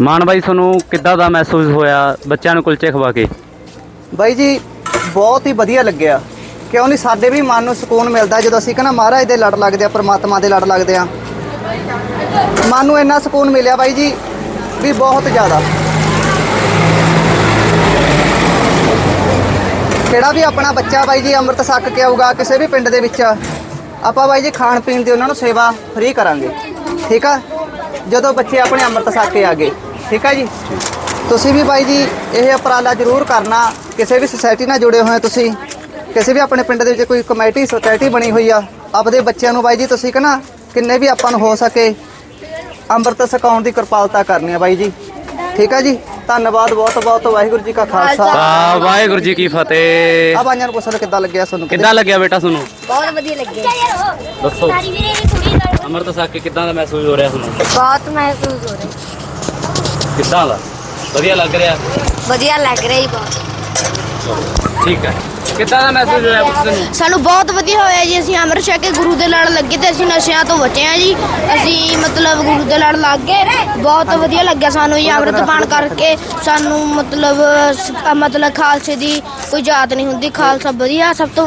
ਮਾਨ ਬਾਈ, ਤੁਹਾਨੂੰ ਕਿੱਦਾਂ ਦਾ ਮਹਿਸੂਸ ਹੋਇਆ? ਬੱਚਿਆਂ ਨੂੰ ਕੁਲਚੇ ਖਵਾ ਕੇ। ਬਾਈ ਜੀ, ਬਹੁਤ ਹੀ ਵਧੀਆ ਲੱਗਿਆ। ਕਿਉਂ ਨਹੀਂ, ਸਾਡੇ ਵੀ ਮਨ ਨੂੰ ਸਕੂਨ ਮਿਲਦਾ ਜਦੋਂ ਅਸੀਂ ਕਹਿੰਦਾ ਮਹਾਰਾਜ ਦੇ ਲੜ ਲੱਗਦੇ ਆ, ਪਰਮਾਤਮਾ ਦੇ ਲੜ ਲੱਗਦੇ ਆ। ਮਨ ਨੂੰ ਇੰਨਾ ਸਕੂਨ ਮਿਲਿਆ ਬਾਈ ਜੀ, ਵੀ ਬਹੁਤ ਜ਼ਿਆਦਾ। ਕਿਹੜਾ ਵੀ ਆਪਣਾ ਬੱਚਾ ਬਾਈ ਜੀ ਅੰਮ੍ਰਿਤ ਛੱਕ ਕੇ ਆਊਗਾ, ਕਿਸੇ ਵੀ ਪਿੰਡ ਦੇ ਵਿੱਚ, ਆਪਾਂ ਬਾਈ ਜੀ ਖਾਣ ਪੀਣ ਦੀ ਉਹਨਾਂ ਨੂੰ ਸੇਵਾ ਫ੍ਰੀ ਕਰਾਂਗੇ। ਠੀਕ ਆ? ਜਦੋਂ ਬੱਚੇ ਆਪਣੇ ਅੰਮ੍ਰਿਤ ਛਕ ਕੇ ਆ ਗਏ। ਠੀਕ ਆ ਜੀ? ਤੁਸੀਂ ਵੀ ਬਾਈ ਜੀ ਇਹ ਉਪਰਾਲਾ ਜ਼ਰੂਰ ਕਰਨਾ ਕਿਸੇ ਵੀ ਸੁਸਾਇਟੀ ਨਾਲ ਜੁੜੇ ਹੋਏ ਤੁਸੀਂ ਕਿਸੇ ਵੀ ਆਪਣੇ ਪਿੰਡ ਦੇ ਵਿੱਚ ਕੋਈ ਕਮੇਟੀ ਸੁਸਾਇਟੀ ਬਣੀ ਹੋਈ ਆ ਆਪਦੇ ਬੱਚਿਆਂ ਨੂੰ ਬਾਈ ਜੀ ਤੁਸੀਂ ਕਹਣਾ ਕਿੰਨੇ ਵੀ ਆਪਾਂ ਨੂੰ ਹੋ ਸਕੇ ਅੰਮ੍ਰਿਤ ਛਕਾਉਣ ਦੀ ਕਿਰਪਾਲਤਾ ਕਰਨੀ ਆ ਬਾਈ ਜੀ। ਠੀਕ ਆ ਜੀ? ਧੰਨਵਾਦ ਬਹੁਤ ਬਹੁਤ ਵਾਹਿਗੁਰੂ ਜੀ ਕਾ ਖਾਲਸਾ। ਆ ਵਾਹਿਗੁਰੂ ਜੀ ਕੀ ਫਤਿਹ। ਆ ਬਾਈਆਂ ਨੂੰ ਪੁੱਛ ਲਓ ਕਿੱਦਾਂ ਲੱਗਿਆ ਤੁਹਾਨੂੰ? ਕਿੱਦਾਂ ਲੱਗਿਆ ਬੇਟਾ ਤੁਹਾਨੂੰ? ਬਹੁਤ ਵਧੀਆ ਲੱਗੇ ਦੱਸੋ। ਅੰਮ੍ਰਿਤ ਛਕ ਕੇ ਕਿੱਦਾਂ ਦਾ ਮਹਿਸੂਸ ਹੋ ਰਿਹਾ ਤੁਹਾਨੂੰ? ਬਹੁਤ ਮਹਿਸੂਸ ਹੋ ਰਿਹਾ। ਕਿੱਦਾਂ ਦਾ? ਵਧੀਆ ਲੱਗ ਰਿਹਾ? ਵਧੀਆ ਲੱਗ ਰਿਹਾ ਜੀ ਬਹੁਤ। ਠੀਕ ਹੈ। ਕਿੱਦਾਂ ਦਾ ਮਹਿਸੂਸ ਹੋਇਆ ਪੁੱਤ ਤੈਨੂੰ? ਸਾਨੂੰ ਬਹੁਤ ਵਧੀਆ ਹੋਇਆ ਜੀ। ਅਸੀਂ ਅੰਮ੍ਰਿਤ ਛਕ ਕੇ ਗੁਰੂ ਦੇ ਲੜ ਲੱਗੇ ਤੇ ਅਸੀਂ ਨਸ਼ਿਆਂ ਤੋਂ ਬਚੇ ਆ ਜੀ। ਅਸੀਂ ਮਤਲਬ ਗੁਰੂ ਦੇ ਲੜ ਲੱਗ ਗਏ। ਬਹੁਤ ਵਧੀਆ ਲੱਗਿਆ ਸਾਨੂੰ ਜੀ ਅੰਮ੍ਰਿਤ ਪਾਣ ਕਰਕੇ। ਸਾਨੂੰ ਮਤਲਬ ਸ- ਮਤਲਬ ਖਾਲਸੇ ਦੀ ਕੋਈ ਯਾਦ ਨਹੀਂ ਹੁੰਦੀ। ਖਾਲਸਾ ਵਧੀਆ ਸਭ ਤੋਂ